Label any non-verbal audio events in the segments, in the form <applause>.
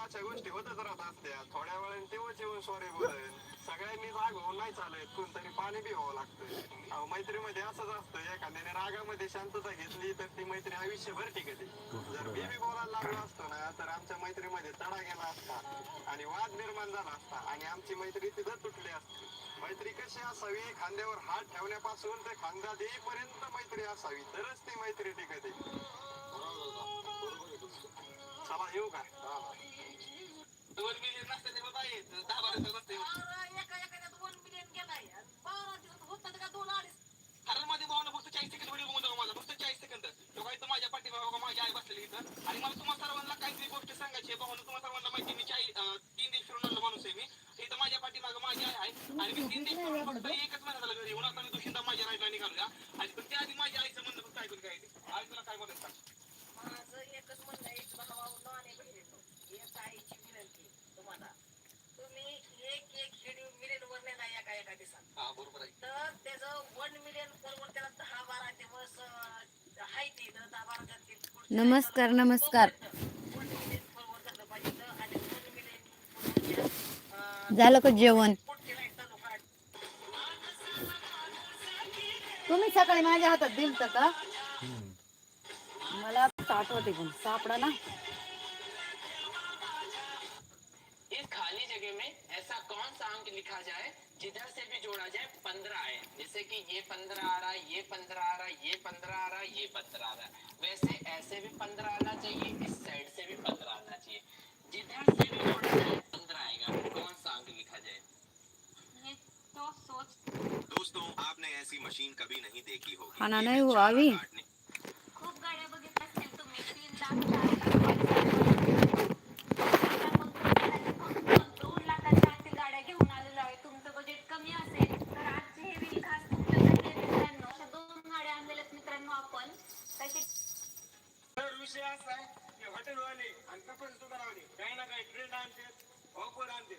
अशा गोष्टी होतच राहत असत्या. थोड्या वेळाने तेव्हाच येऊन सॉरी बोलेल. सगळ्यांनी राग होऊन नाही चालत. कोणतरी पाणी बी व्हावं लागतं अहो, मैत्रीमध्ये असंच असतं. एखाद्याने रागामध्ये शांतता घेतली तर ती मैत्री आयुष्यभर टिकते. जर मी बी बोलायला लागलो असतो ना तर आमच्या मैत्रीमध्ये तडा गेला असता आणि वाद निर्माण झाला असता आणि आमची मैत्री तिथं तुटली असती. मैत्री कशी असावी? खांद्यावर हात ठेवण्यापासून ते खांदा देईपर्यंत मैत्री असावी. तरच ती मैत्री टिकते. चला येऊ दोन मिलियन नसते ते बाबा येत, दहा बारा नसते. एका एखाद्यात दोन मिलियन गेलाय बारा दिवस होतात का दोन अडीच? हरलमध्ये भावना फक्त चाळीस सेकंद व्हिडिओ बघून माझा. फक्त चाळीस सेकंद तो काय तर माझ्या पाठीमागं माझी आई बसलेली इथं. आणि मला तुम्हाला सर्वांना काहीतरी गोष्ट सांगायची आहे. भावना तुम्हाला सर्वांना माहिती मी चाळीस तीन दिवस फिरून आलो माणूस आहे मी. इथं माझ्या पाठीमागं माझी आई आहे. आणि मी तीन दिवस फक्त एकच महिना झाला घरी येऊन. आता मी दुसऱ्यांदा माझ्या राईटला निघालो आणि पण त्या आधी माझ्या आईचं म्हणणं फक्त ऐकून काय आई तुला काय बोलायचं सांग माझं एकच म्हणणं आहे भावानं आणि बहिणीनं एक आईची विनंती तुम्हाला तुम्ही एक एक व्हिडिओ मिलियन वर नेला एका एका दिवसात हा बरोबर आहे तर त्याचं वन मिलियन बरोबर त्याला दहा बारा दिवस अं, आहे ते तर दहा बारा दिवस ते पुढचे नमस्कार नमस्कार. झालं का जेवण. तुम्ही सकाळी माझ्या हातात दिलत का? मला आठवते पण सापडा ना. जगह में ऐसा कौन सा अंक लिखा जाए जिधर से भी जोड़ा जाए पंद्रह आए। जैसे कि ये पंद्रह आ रहा है ये पंद्रह आ रहा है ये पंद्रह आ रहा है ये पंद्रह आ रहा। है वैसे ऐसे भी पंद्रह आना चाहिए इस साइड से भी पंद्रह आना चाहिए। जिधर से भी जोड़ा जाए पंद्रह आएगा। कौन सा अंक लिखा जाए? तो सोच दोस्तों आपने ऐसी मशीन कभी नहीं देखी होगी। खाना नहीं हुआ अभी? असतील तुम्ही तीन लाख चार लाख काय असा आहे हॉटेलवाले आणि कपडे दुकानवाले काही ना काही ट्रेंड आणते ऑफर आणते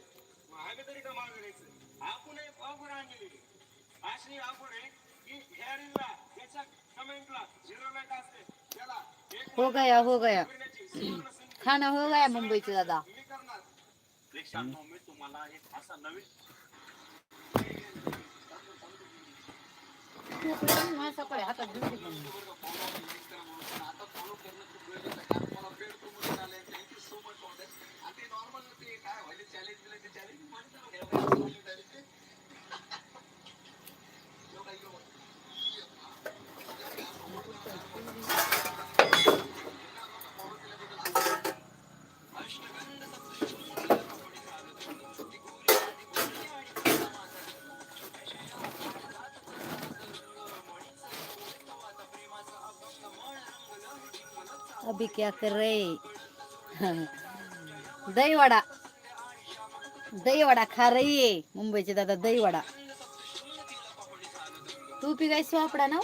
मग आम्ही तरी का मागायचं आपण एक ऑफर आणलेली अशी ऑफर आहे की हेअरिंगला त्याच्या कमेंटला झिरो लाईक असते त्याला हो गया हो गया. खाना हो गया मुंबईचे दादा. तुम्हाला एक असा नवीन सकाळी हातात दिलते पण. अभी क्या कर रहे दही वडा दही वडा खा रही है मुंबईचे दादा दही वडा तू पी काय स्वापडा ना हो?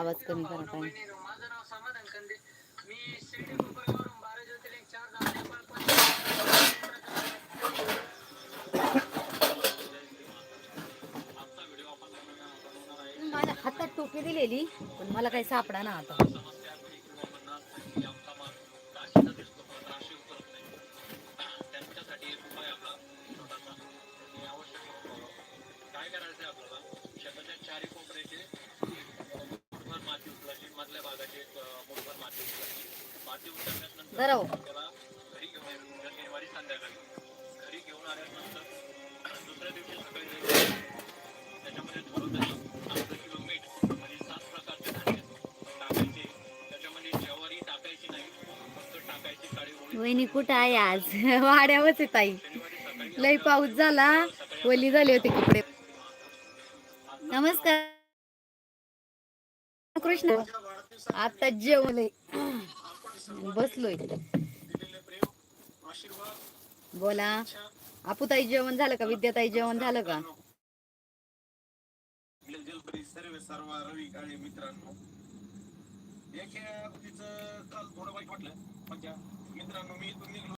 आवाज कमी करा काय टोपी दिलेली पण मला काही सापडा ना आता. त्यांच्यासाठी वहिनी कुठं आहे आज? <laughs> वाड्यावरच आहे ताई. लय पाऊस झाला. वली झाले होते कपडे नमस्कार. कृष्ण. आता जेवले. बसलोय. बोला. अपुताई जेवण झालं का? विद्याताई जेवण झालं का? एक सर्व काल थोडं वाईट वाटलं. म्हणजे मित्रांनो मी इथून निघलो.